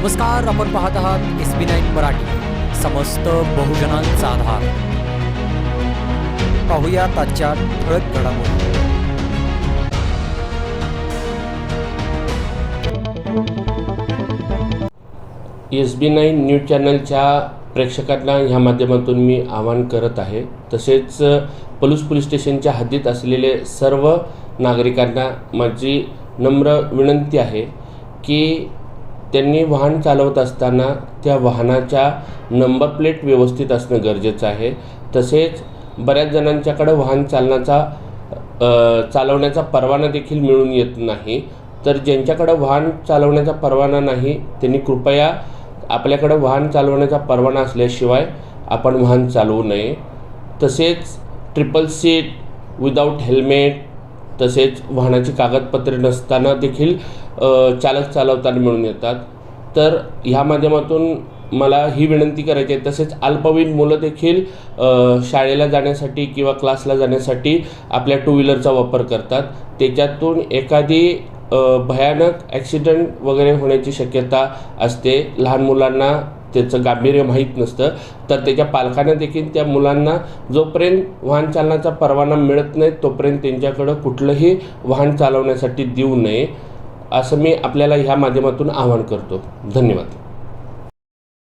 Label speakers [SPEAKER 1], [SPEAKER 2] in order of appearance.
[SPEAKER 1] नमस्कार आपण पाहत आहात एस बी नाईन मराठी. समस्त बहुजनांचा आधार. पाहूया आजच्या ठळक घडामोडी.
[SPEAKER 2] एस बी नाईन न्यूज चॅनलच्या प्रेक्षकांना ह्या माध्यमातून मी आवाहन करत आहे. तसेच पलूस पोलीस स्टेशनच्या हद्दीत असलेले सर्व नागरिकांना माझी नम्र विनंती आहे की त्यांनी वाहन चालवत असताना त्या वाहनाच्या नंबर प्लेट व्यवस्थित असणं गरजेचं आहे. तसेच बऱ्याच जणांच्याकडं वाहन चालनाचा चालवण्याचा परवाना देखील मिळून येत नाही. तर ज्यांच्याकडं वाहन चालवण्याचा परवाना नाही त्यांनी कृपया आपल्याकडं वाहन चालवण्याचा परवाना असल्याशिवाय आपण वाहन चालवू नये. तसेच ट्रिपल सीट विदाऊट हेल्मेट तसेच वाहनाची कागदपत्रे नसताना देखील चालक चालवताना मिळून येतात. तर ह्या माध्यमातून मला ही विनंती करायची आहे. तसेच अल्पवयीन मुलं देखील शाळेला जाण्यासाठी किंवा क्लासला जाण्यासाठी आपल्या टू व्हीलरचा वापर करतात. त्याच्यातून एखादी भयानक ॲक्सिडेंट वगैरे होण्याची शक्यता असते. लहान मुलांना त्याचं गांभीर्य माहीत नसतं. तर त्याच्या पालकांना देखील त्या मुलांना जोपर्यंत वाहन चालनाचा परवाना मिळत नाही तोपर्यंत त्यांच्याकडं कुठलंही वाहन चालवण्यासाठी देऊ नये असं मी आपल्याला ह्या माध्यमातून आवाहन करतो. धन्यवाद.